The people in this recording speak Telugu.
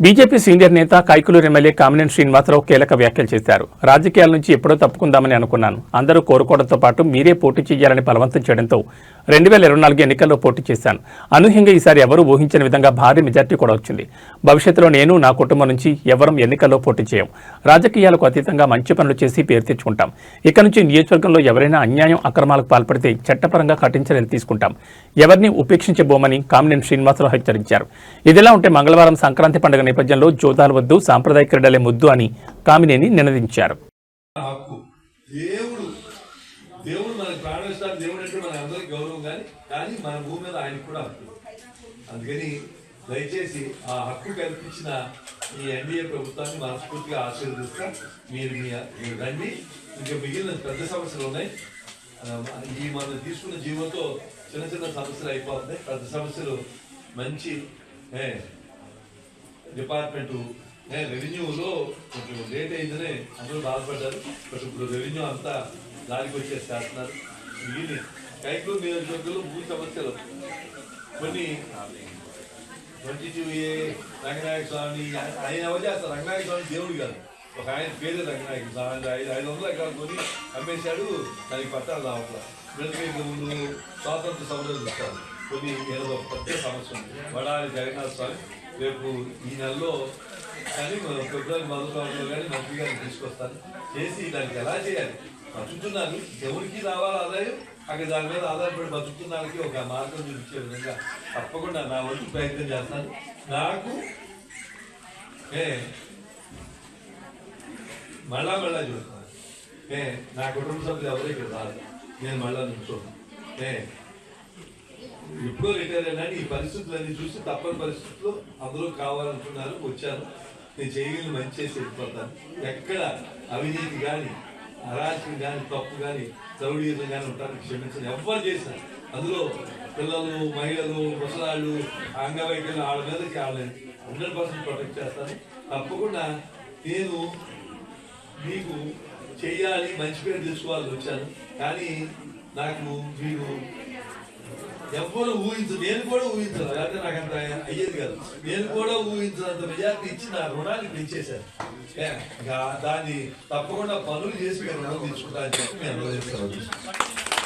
బీజేపీ సీనియర్ నేత కైకులూరు ఎమ్మెల్యే కామినేని శ్రీనివాసరావు కీలక వ్యాఖ్యలు చేశారు. రాజకీయాల నుంచి ఎప్పుడో తప్పుకుందామని అనుకున్నాను. అందరూ కోరుకోవడంతో పాటు మీరే పోటీ చేయాలని బలవంతం చేయడంతో రెండు వేల ఇరవై నాలుగు ఎన్నికల్లో పోటీ చేశాను. అనూహ్యంగా ఈసారి ఎవరూ ఊహించని విధంగా భారీ మెజార్టీ కూడా వచ్చింది. భవిష్యత్తులో నేను నా కుటుంబం నుంచి ఎవరం ఎన్నికల్లో పోటీ చేయం రాజకీయాలకు అతీతంగా మంచి పనులు చేసి పేరు తెచ్చుకుంటాం. ఇక నుంచి నియోజకవర్గంలో ఎవరైనా అన్యాయం అక్రమాలకు పాల్పడితే చట్టపరంగా కఠిన చర్యలు తీసుకుంటాం. ఎవరిని ఉపేక్షించబోమని కామినేని శ్రీనివాసరావు హెచ్చరించారు. ఇదిలా ఉంటే మంగళవారం సంక్రాంతి పండుగ నేపథ్యంలో జోదాలు వద్దు సాంప్రదాయ క్రీడలే ముద్దు అని కామినేని నినదించారు. దేవుడు మనకి ప్రాణిస్తాడు దేవుడు అంటే మన అందరికి గౌరవం కానీ కానీ మన భూమి మీద ఆయనకు కూడా హక్కు. అందుకని దయచేసి ఆ హక్కు కల్పించిన ఈ ఎన్డీఏ ప్రభుత్వాన్ని మనస్ఫూర్తిగా ఆశీర్వదిస్తా. మీరు మీరు రండి. ఇంకా మిగిలిన పెద్ద సమస్యలు ఉన్నాయి. ఈ మనం తీసుకున్న జీవంతో చిన్న చిన్న సమస్యలు అయిపోతున్నాయి. పెద్ద సమస్యలు మంచి ఏ, డిపార్ట్మెంట్ రెవెన్యూలో కొంచెం లేట్ అయిందనే అందరూ బాధపడ్డారు. బట్ ఇప్పుడు రెవెన్యూ అంతా దానికి వచ్చేసి చేస్తున్నారు మిగిలిన కైకూరు నియోజకవర్గంలో భూ సమస్యలు. కొన్ని ట్వంటీ రంగనాయక స్వామి ఆయన- ఎవరు చేస్తారు? రంగనాయక స్వామి దేవుడు కాదు. ఒక ఆయన పేరు రంగనాయక స్వామి ఐదు ఐదు వందలు ఎకరాలు కొని అమ్మేశాడు. దానికి పట్టాలు రావట్లా. వీళ్ళకి ముందు స్వాతంత్ర సమరం ఇస్తారు కొన్ని ఏదో పెద్ద సమస్య ఉంది. వడాలి జగన్నాథ స్వామి రేపు ఈ నెలలో కానీ మన ఫిబ్రవరి మొదటి కానీ మంత్రి గారిని తీసుకొస్తాను. చేసి దానికి ఎలా చేయాలి? బతుకుతున్నారు. ఎవరికి రావాలి ఆదాయం? అక్కడ దాని మీద ఆధారపడి బతుకుతున్నానికి ఒక మార్గం చూపించే విధంగా తప్పకుండా నా వంతు ప్రయత్నం చేస్తాను. నాకు ఏ మళ్ళా మళ్ళా చూస్తున్నాను ఏ నా కుటుంబ సభ్యులు ఎవరు ఇక్కడ రాదు నేను మళ్ళా చూస్తాను ఏ ఎప్పుడో రిటైర్ అయినా ఈ పరిస్థితులన్నీ చూసి తప్పని పరిస్థితుల్లో అందరూ కావాలనుకున్నారు వచ్చాను. నేను చేయగలిగిన మంచి చేసి వెళ్ళిపోతాను. ఎక్కడ అవినీతి కానీ అరాచకం కానీ తప్పు కానీ ద్రౌడీయుతం కానీ ఉంటారు క్షమించను ఎవ్వరు చేసినా అందులో పిల్లలు మహిళలు ముసలాళ్ళు అంగవైకల్యం వాళ్ళ మీదకి వాళ్ళని హండ్రెడ్ పర్సెంట్ ప్రొటెక్ట్ చేస్తాను. తప్పకుండా నేను మీకు చేయాలి మంచి పేరు తెచ్చుకోవాలని వచ్చాను. కానీ నాకు మీరు ఎవరు ఊహించు నేను కూడా ఊహించను. లేకపోతే నాకు అంత అయ్యేది కాదు. నేను కూడా ఊహించినంత మెజార్టీ ఇచ్చి నా రుణాన్ని పెంచేశాను ఏ, దాన్ని తప్పకుండా పనులు చేసి మేము రుణం తీసుకుంటా అని చెప్పి నేను అనుభవిస్తాను.